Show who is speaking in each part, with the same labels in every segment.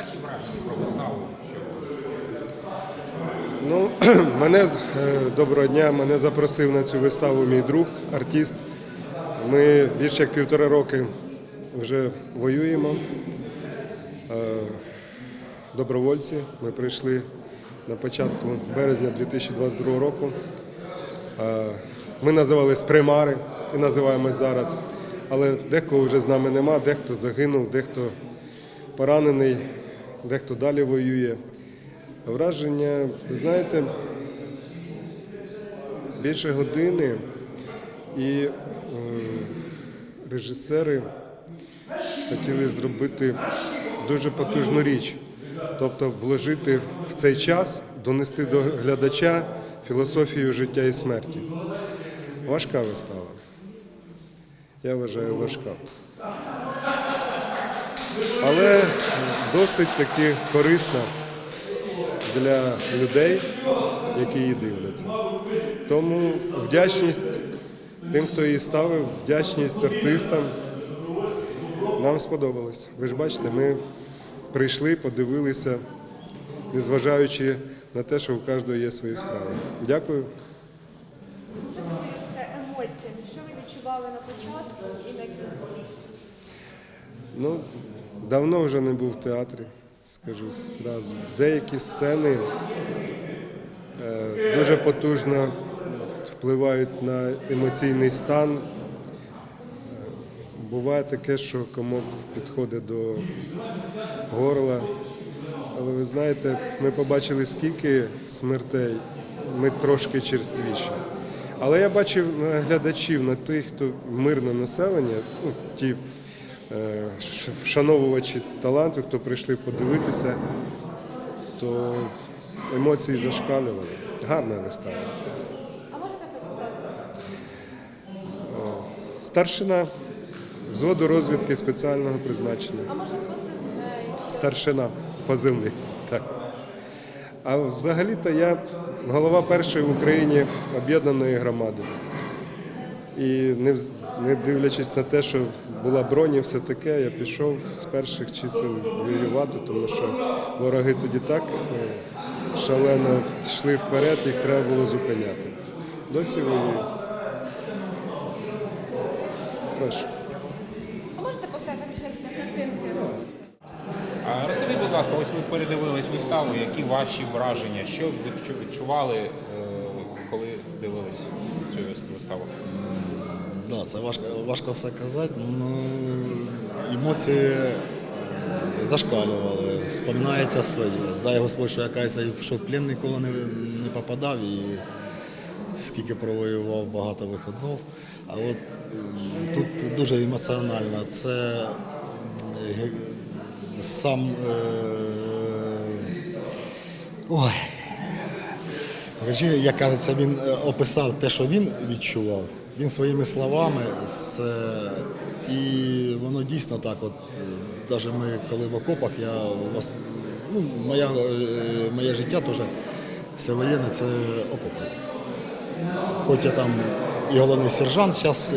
Speaker 1: ваші враження про виставу?
Speaker 2: Ну, мене е, доброго дня. Мене запросив на цю виставу мій друг, артист. Ми більше як півтора роки вже воюємо. Е, Добровольці. Ми прийшли на початку березня 2022 року. Е, Ми називались примари і називаємось зараз. Але декого вже з нами нема, дехто загинув, дехто поранений, дехто далі воює. Враження, ви знаєте, більше години і е, режисери хотіли зробити дуже потужну річ, тобто вложити в цей час, донести до глядача філософію життя і смерті. Важка вистава. Я вважаю важка. Але досить таки корисна для людей, які її дивляться. Тому вдячність тим, хто її ставив, вдячність артистам. Нам сподобалось. Ви ж бачите, ми прийшли, подивилися, незважаючи на те, що у кожного є свої справи. Дякую.
Speaker 3: Що поділитися емоціями? Що ви відчували на початку і на кінці?
Speaker 2: Ну, давно вже не був в театрі, скажу зразу. Деякі сцени е, дуже потужно впливають на емоційний стан. Е, Буває таке, що комок підходить до горла. Але ви знаєте, ми побачили скільки смертей, ми трошки черствіші. Але я бачив на глядачів, на тих, хто мирне населення, ну, ті вшановувачі таланту, хто прийшли подивитися, то емоції зашкалювали. Гарна вистава.
Speaker 3: А можете представитися?
Speaker 2: Старшина взводу розвідки спеціального призначення.
Speaker 3: А може позивний?
Speaker 2: Старшина позивний. Так. А взагалі-то я голова першої в Україні об'єднаної громади. І не, не дивлячись на те, що була броня, все таке, я пішов з перших чисел воювати, тому що вороги тоді так е, шалено йшли вперед, їх треба було зупиняти. Досі воюю. Прошу.
Speaker 3: А можете поставити на картинки?
Speaker 1: Розкажіть, будь ласка, ось ви передивились виставу, які ваші враження? Що ви відчували, е, дивились цю вис- виставу?
Speaker 4: Да, це важко, важко все казати. Ну, емоції е, зашкалювали, споминається своє. Дай Господь, що якась що в плен ніколи не, не попадав і скільки провоював багато виходів. А от тут дуже емоціонально. Це сам. Е, ой, як кажеться, він е, описав те, що він відчував. Він своїми словами, це і воно дійсно так. От навіть ми, коли в окопах, я ну, моя, е, моє життя теж все воєнне, це окопи. Хоч я там і головний сержант зараз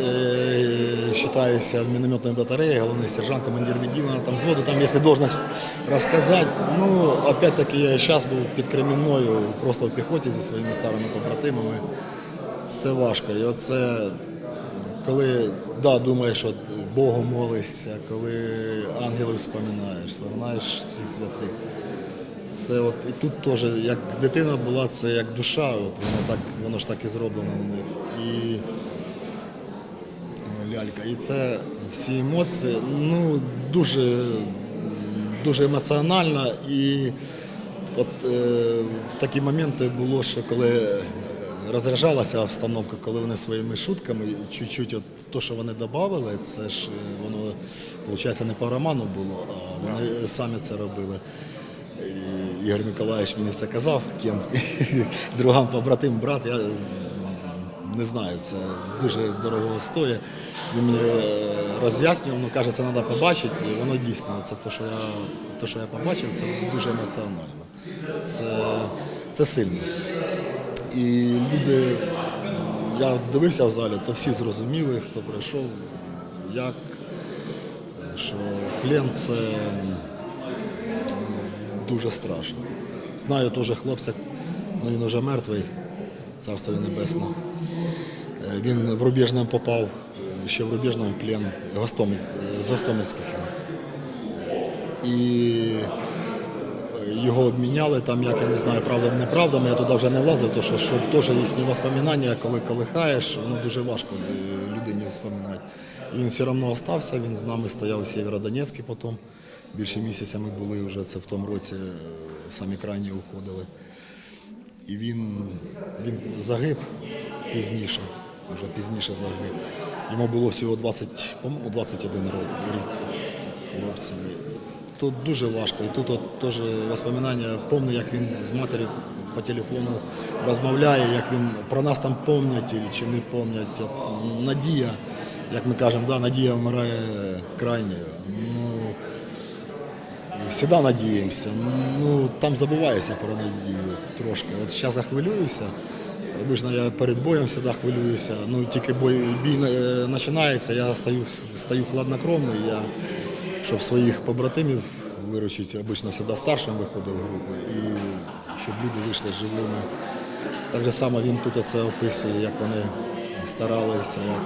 Speaker 4: вважаюся в мінометній батареї, головний сержант, командир відділення там взводу, там, якщо должность розказати, ну, опять-таки я зараз був під Кремінною, просто в піхоті зі своїми старими побратимами. Це важко. І оце, коли да, думаєш, що Богу молишся, коли ангелів споминаєш, споминаєш всіх святих. Це от і тут теж, як дитина була, це як душа, от воно так, воно ж так і зроблено в них. І е, лялька. І це всі емоції, ну, дуже, дуже емоціонально. І от е, в такі моменти було, що коли розряджалася обстановка, коли вони своїми шутками, чуть-чуть от то, що вони додавали, це ж е, воно, виходить, не по роману було, а вони самі це робили. Ігор Миколаївич мені це казав, Кент, другам побратим, брат, я не знаю, це дуже дорого стоїть. Він мені роз'яснював, ну каже, це треба побачити, і воно дійсно, це те, що я, те, що я побачив, це дуже емоціонально. Це, це сильно. І люди, я дивився в залі, то всі зрозуміли, хто прийшов, як, що плен це дуже страшно. Знаю теж хлопця, ну він вже мертвий, царство небесне. Е, Він в Рубіжному попав, ще в Рубіжному плен з Гостомельських. І його обміняли там, як я не знаю, правда неправдами, я туди вже не влазив, тому що щоб теж їхні воспоминання, коли колихаєш, воно дуже важко е, людині вспоминати. І він все одно залишився, він з нами стояв у Сєвєродонецьку потім. Більше місяця ми були вже це в тому році, е, самі крайні уходили. І він, він загиб пізніше, вже пізніше загиб. Йому було всього 20, 21 рок, рік хлопцеві. Тут дуже важко. І тут от теж воспоминання, пам'ятаю, як він з матір'ю по телефону розмовляє, як він про нас там пам'ятають чи не пам'ятають. От Надія, як ми кажемо, да, надія вмирає крайньою. Ну, Всегда надіємося. Ну, там забуваєшся про надію трошки. От зараз я хвилююся. Обично я перед боєм завжди хвилююся. Ну, тільки бой, бій е, починається, я стаю, стаю хладнокровний. Я, щоб своїх побратимів виручити, обично завжди старшим виходив в групу. І щоб люди вийшли живими. Так само він тут це описує, як вони старалися, як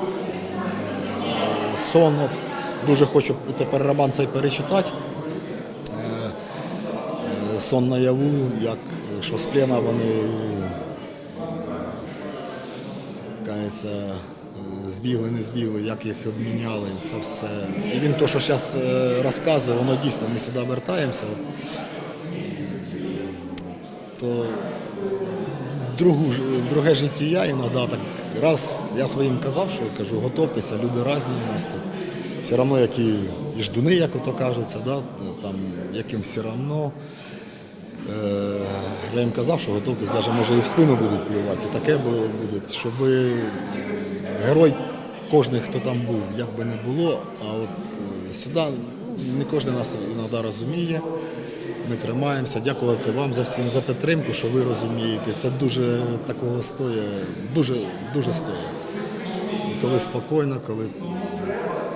Speaker 4: е, сон. Дуже хочу тепер роман цей перечитати сон наяву, як що з плена вони кається, збігли, не збігли, як їх обміняли, це все. І він то, що зараз розказує, воно дійсно ми сюди вертаємося. То другу, в друге життя іноді так раз я своїм казав, що кажу, готовтеся, люди різні в нас тут. Все одно, як і, і ждуни, як ото кажеться, да? там, яким все одно. Е, Я їм казав, що готуйтесь, навіть може і в спину будуть плювати. І таке бу- буде, щоб герой, кожен, хто там був, як би не було, а от е, сюди ну, не кожен нас іноді розуміє. Ми тримаємося. Дякувати вам за всім за підтримку, що ви розумієте. Це дуже такого стоїть, дуже, дуже. І Коли спокійно, коли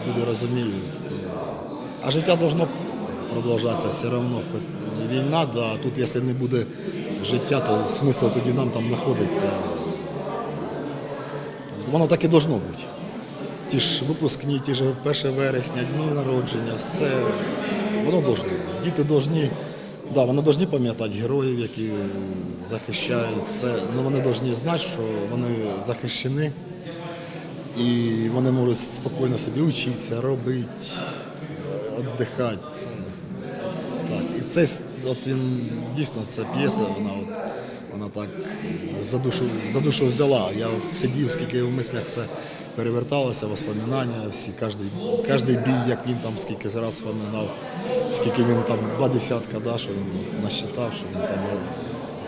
Speaker 4: люди розуміють. А життя должно продовжатися все одно. Війна, да, а тут якщо не буде життя, то смисл тоді нам там знаходиться. Воно так і должно бути. Ті ж випускні, ті ж 1 вересня, дні народження, все воно должно бути. Діти должні, да, вони должні пам'ятати героїв, які захищають все. Ну вони должні знати, що вони захищені і вони можуть спокійно собі вчитися, робити, віддихати. Так. І це от він дійсно це п'єса, вона от вона так за душу, за душу взяла. Я от сидів, скільки в мислях все переверталося, воспоминання, всі, кожний, кожний бій, як він там скільки раз вспоминав, скільки він там два десятка, да, що він насчитав, що він там е,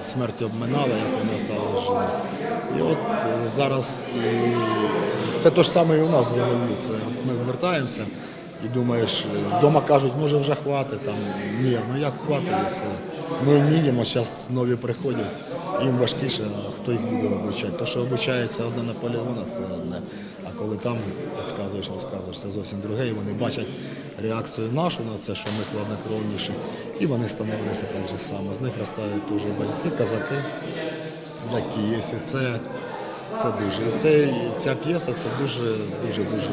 Speaker 4: смерть обминала, як вона стала жива. І от е, зараз і це те ж саме і у нас в голові. Це ми повертаємося і думаєш, вдома кажуть, може вже хватить. Там. Ні, ну як хватить, якщо ми вміємо, зараз нові приходять, їм важкіше, а хто їх буде обучати. То, що обучається одне на полігонах, це одне. А коли там підказуєш, розказуєш, це зовсім друге. І вони бачать реакцію нашу на це, що ми хладнокровніші, і вони становляться так же само. З них ростають дуже бойці, казаки, які є. І це, це дуже. Це, ця п'єса це дуже, дуже, дуже.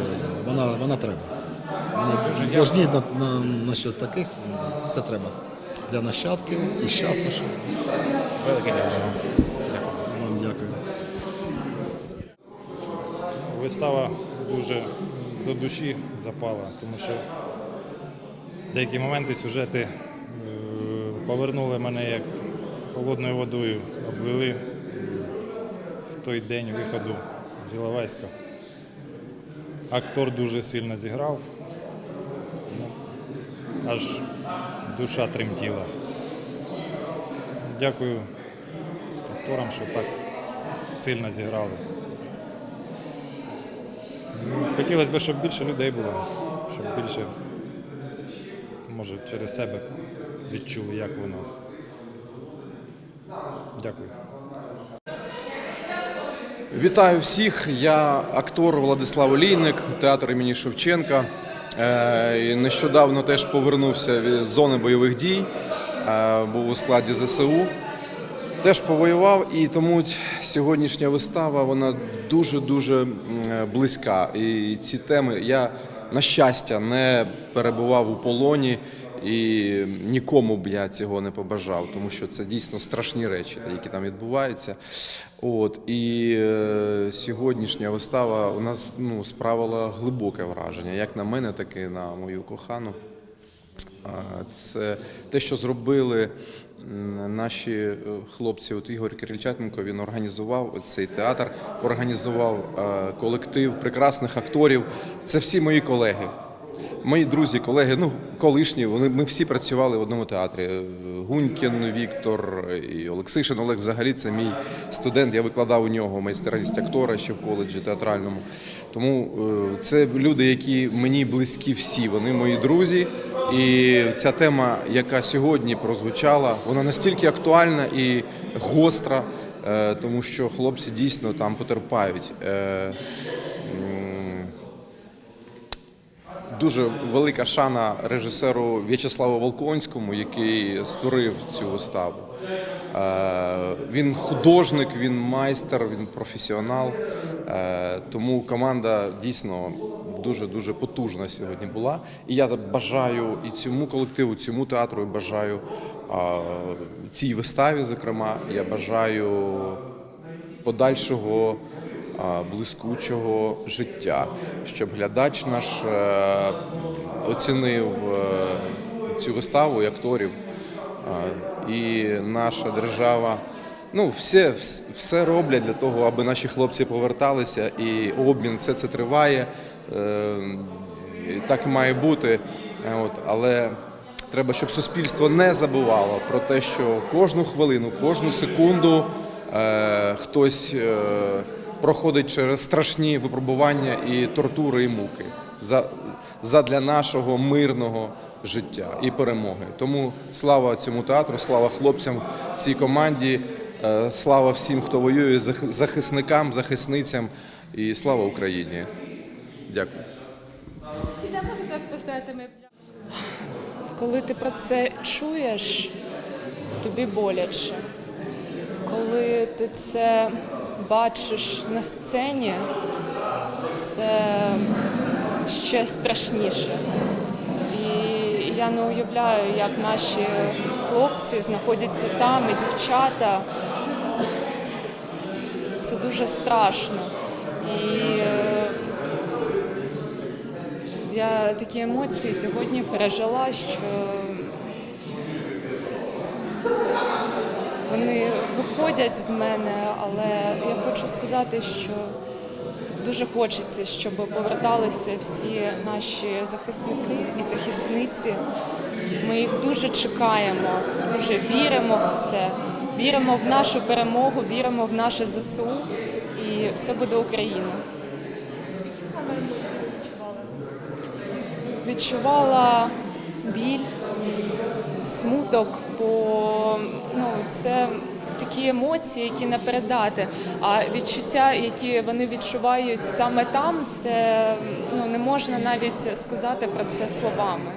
Speaker 4: Вона, вона треба. Вона должні на, на, насчет таких, це треба. Для нащадків і щастя, що
Speaker 1: Велике дякую.
Speaker 4: вам дякую.
Speaker 5: Вистава дуже до душі запала, тому що деякі моменти, сюжети е, повернули мене як холодною водою, облили в той день виходу з Іловайська. Актор дуже сильно зіграв, аж душа тремтіла. Дякую акторам, що так сильно зіграли. Хотілося б, щоб більше людей було, щоб більше, може, через себе відчули, як воно. Дякую.
Speaker 6: Вітаю всіх. Я актор Владислав Олійник, театр імені Шевченка. Е, Нещодавно теж повернувся з зони бойових дій. е, був у складі ЗСУ. Теж повоював, і тому сьогоднішня вистава вона дуже дуже близька. І ці теми я на щастя не перебував у полоні, і нікому б я цього не побажав, тому що це дійсно страшні речі, які там відбуваються. От і е, сьогоднішня вистава у нас ну справила глибоке враження, як на мене, так і на мою кохану. Це те, що зробили наші е, хлопці. От Ігор Кирильчатенко він організував цей театр, організував е, колектив прекрасних акторів. Це всі мої колеги. Мої друзі, колеги, ну колишні, вони ми всі працювали в одному театрі. Е, Гунькін Віктор і Олексишин Олег. Взагалі це мій студент. Я викладав у нього майстерність актора ще в коледжі театральному. Тому е, це люди, які мені близькі всі. Вони мої друзі. І ця тема, яка сьогодні прозвучала, вона настільки актуальна і гостра, е, тому що хлопці дійсно там потерпають. Е, м, Дуже велика шана режисеру В'ячеславу Волконському, який створив цю виставу. Е, Він художник, він майстер, він професіонал. Е, Тому команда дійсно дуже дуже потужна сьогодні була. І я бажаю і цьому колективу, цьому театру, і бажаю е, цій виставі, зокрема, я бажаю подальшого блискучого життя, щоб глядач наш е, оцінив е, цю виставу і акторів. І наша держава, ну, все, все роблять для того, аби наші хлопці поверталися, і обмін все це триває. Е, Так і має бути. От, але треба, щоб суспільство не забувало про те, що кожну хвилину, кожну секунду е, хтось е, проходить через страшні випробування і тортури, і муки за, задля нашого мирного життя і перемоги. Тому слава цьому театру, слава хлопцям, цій команді, е, слава всім, хто воює, зах- захисникам, захисницям, і слава Україні. Дякую.
Speaker 7: Коли ти про це чуєш, тобі боляче. Коли ти це бачиш на сцені, це ще страшніше. І я не уявляю, як наші хлопці знаходяться там, і дівчата. Це дуже страшно. І е, я такі емоції сьогодні пережила, що вони виходять з мене, але я хочу сказати, що дуже хочеться, щоб поверталися всі наші захисники і захисниці. Ми їх дуже чекаємо, дуже віримо в це, віримо в нашу перемогу, віримо в наше ЗСУ і все буде Україна. Відчувала біль, смуток, бо ну, це такі емоції, які не передати. А відчуття, які вони відчувають саме там, це ну, не можна навіть сказати про це словами.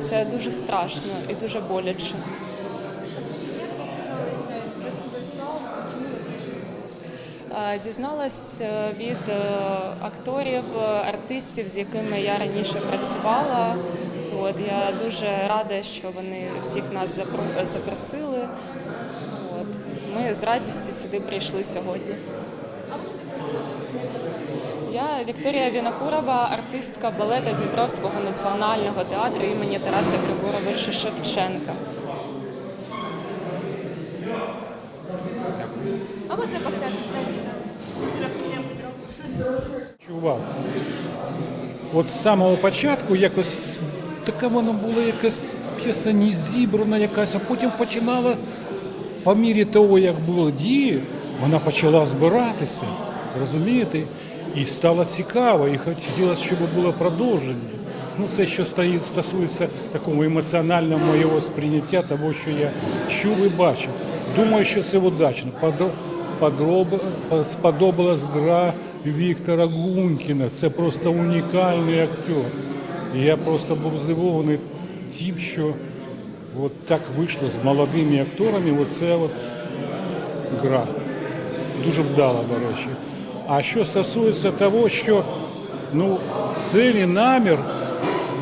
Speaker 7: Це дуже страшно і дуже боляче. Дізналась е, від е, акторів, артистів, з якими я раніше працювала. От я дуже рада, що вони всіх нас запро- запросили. От ми з радістю сюди прийшли сьогодні. Я Вікторія Вінокурова, артистка балета Дніпровського національного театру імені Тараса Григоровича Шевченка.
Speaker 3: А можна поставити?
Speaker 8: чував. От з самого початку якось таке воно було якась п'єса не зібрана якась, а потім починала, по мірі того, як було дії, вона почала збиратися, розумієте? І стало цікаво, і хотілося, щоб було продовження. Ну, це що стосується такого емоціонального моєго сприйняття того, що я чув і бачив. Думаю, що це удачно. Подроб- Сподобалась гра Віктора Гунькіна. Це просто унікальний актер. І я просто був здивований тим, що от так вийшло з молодими акторами. Оце от гра. Дуже вдала, до речі. А що стосується того, що ну, цель і намір,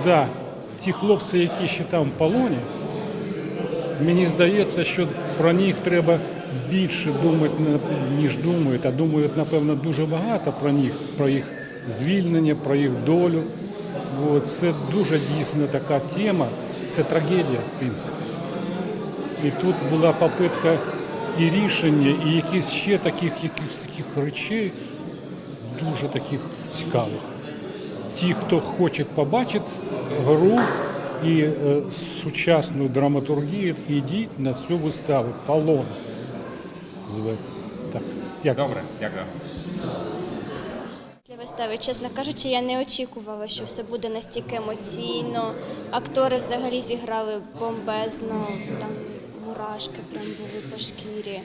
Speaker 8: да, ті хлопці, які ще там в полоні, мені здається, що про них треба більше думати, ніж думають, а думають, напевно, дуже багато про них, про їх звільнення, про їх долю. От, це дуже дійсно така тема, це трагедія, в принципі. І тут була попитка і рішення, і якісь ще таких, якихось таких речей, дуже таких цікавих. Ті, хто хоче побачити гру і е, сучасну драматургію, ідіть на цю виставу. Полон зветься. Так. Дякую.
Speaker 1: Добре, дякую.
Speaker 9: Вистави, чесно кажучи, я не очікувала, що все буде настільки емоційно. Актори взагалі зіграли бомбезно, там мурашки прям були по шкірі.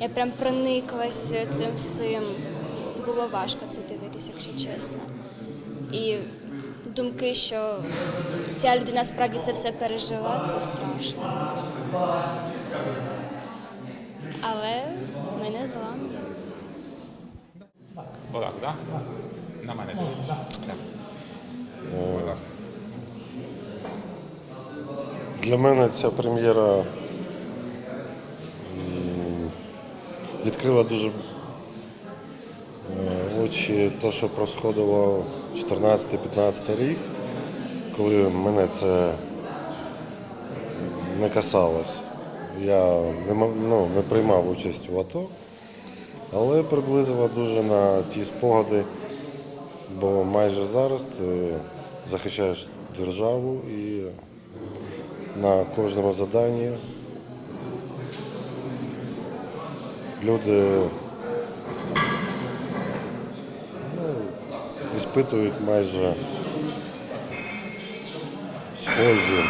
Speaker 9: Я прям прониклась цим всім. Було важко це дивитися, якщо чесно. І думки, що ця людина справді це все пережила, це страшно. Але ми не зламні.
Speaker 1: Отак, так? На мене дивіться. Будь ласка.
Speaker 10: Для мене ця прем'єра відкрила дуже е, очі то, що происходило 14-15 рік, коли мене це не касалось. Я не, ну, не приймав участь у АТО, але приблизила дуже на ті спогади, бо майже зараз ти захищаєш державу і на кожному заданні люди ну, іспитують майже схожі.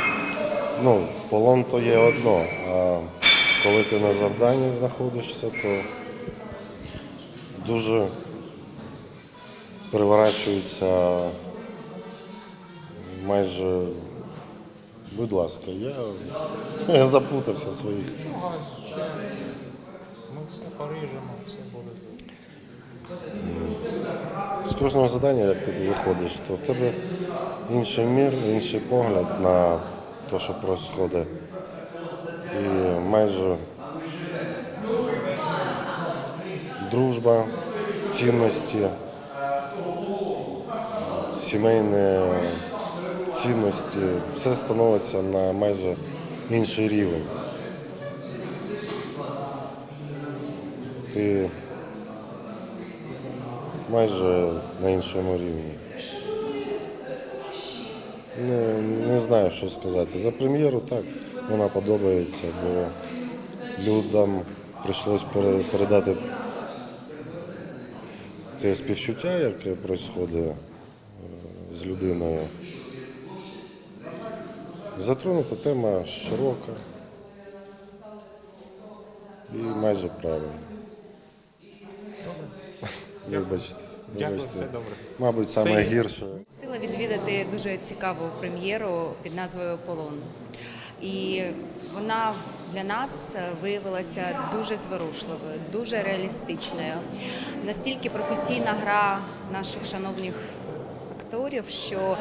Speaker 10: Ну, полон то є одно, а коли ти на завданні знаходишся, то дуже переворачується майже Будь ласка, я, запутався в своїх.
Speaker 1: Ми все поріжемо, все буде.
Speaker 10: З кожного завдання, як ти виходиш, то в тебе інший мір, інший погляд на те, що відбувається. І майже дружба, цінності, сімейні цінності, все становиться на майже інший рівень. Ти майже на іншому рівні. Не, не знаю, що сказати. За прем'єру так, вона подобається, бо людям прийшлось пере- передати те співчуття, яке відбувається з людиною. Затронута тема широка і майже правильна. Вибачте.
Speaker 1: Дякую, все добре.
Speaker 10: Мабуть,
Speaker 1: Це-
Speaker 10: саме гірше.
Speaker 11: Встигла відвідати дуже цікаву прем'єру під назвою Полон. І вона для нас виявилася дуже зворушливою, дуже реалістичною. Настільки професійна гра наших шановних акторів, що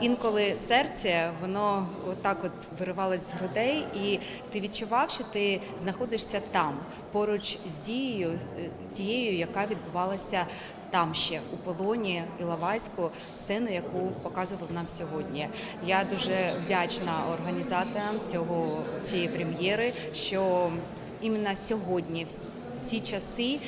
Speaker 11: інколи серце воно отак от виривалось з грудей, і ти відчував, що ти знаходишся там, поруч з дією, е, тією, яка відбувалася там ще у полоні Іловайську, сцену, яку показував нам сьогодні. Я дуже вдячна організаторам цього цієї прем'єри, що іменно сьогодні, в ці часи.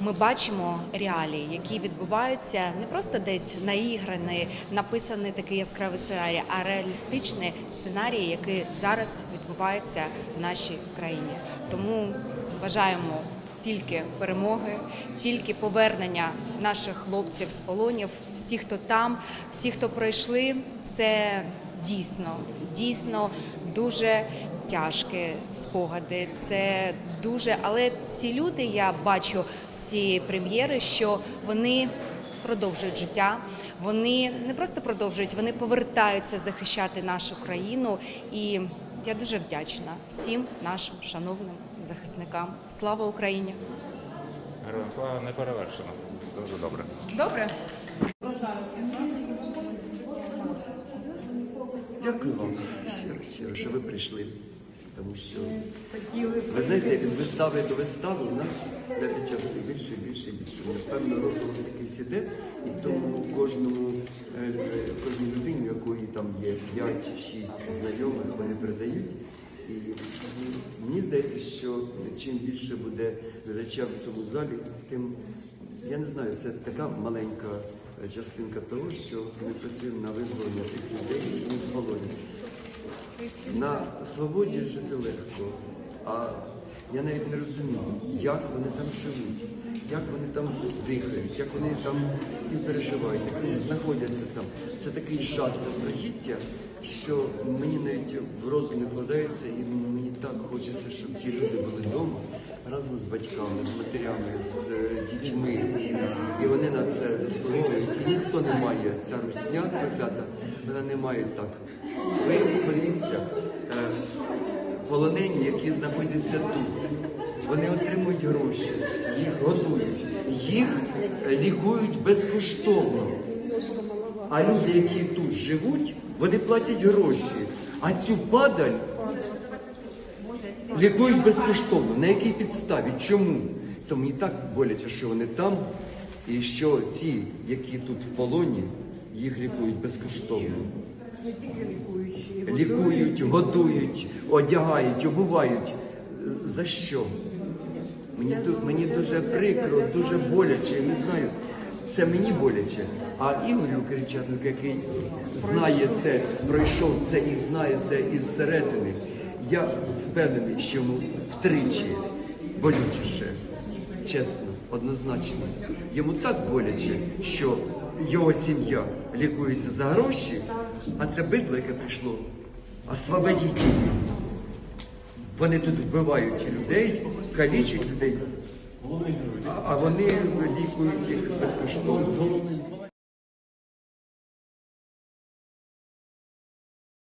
Speaker 11: Ми бачимо реалії, які відбуваються не просто десь наіграний, написаний такий яскравий сценарій, а реалістичний сценарій, який зараз відбувається в нашій країні. Тому бажаємо тільки перемоги, тільки повернення наших хлопців з полонів, всі, хто там, всі, хто пройшли, це дійсно, дійсно дуже тяжкі спогади. Це дуже, але ці люди я бачу з цієї прем'єри, що вони продовжують життя. Вони не просто продовжують, вони повертаються захищати нашу країну і я дуже вдячна всім нашим шановним захисникам. Слава Україні!
Speaker 1: Героям слава не перевершено. Дуже добре.
Speaker 11: Добре.
Speaker 12: Дякую вам щиро, щиро, що ви прийшли. Тому що ви знаєте, від вистави до вистави у нас навіть час все більше більше і більше. Напевно, розголос якийсь іде, і тому кожному е, е, кожній людині, у якої там є 5-6 знайомих, вони передають. І мені здається, що чим більше буде глядача в цьому залі, тим я не знаю, це така маленька е, частинка того, що ми працюємо на визволення тих людей, які в полоні. На свободі жити легко, а я навіть не розумію, як вони там живуть, як вони там дихають, як вони там співпереживають, як вони знаходяться там. Це такий жах, це страхіття, що мені навіть в розум не вкладається, і мені так хочеться, щоб ті люди були вдома разом з батьками, з матерями, з е, дітьми. І, вони на це заслуговують. І ніхто не має ця русня проклята, вона не має так. Ви подивіться, е, полонені, які знаходяться тут, вони отримують гроші, їх годують, їх е, лікують безкоштовно. А люди, які тут живуть, вони платять гроші. А цю падаль лікують безкоштовно. На якій підставі? Чому? То мені так боляче, що вони там, і що ті, які тут в полоні, їх лікують безкоштовно. Лікують, годують, одягають, обувають. За що? Мені, мені дуже прикро, дуже боляче, я не знаю. Це мені боляче. А Ігорю Кричатник, який знає це, пройшов це і знає це із середини, я впевнений, що йому втричі болючіше. Чесно, однозначно. Йому так боляче, що його сім'я лікується за гроші, а це бидло, яке прийшло, освободіть її. Вони тут вбивають людей, калічать людей, а- вони лікують їх безкоштовно.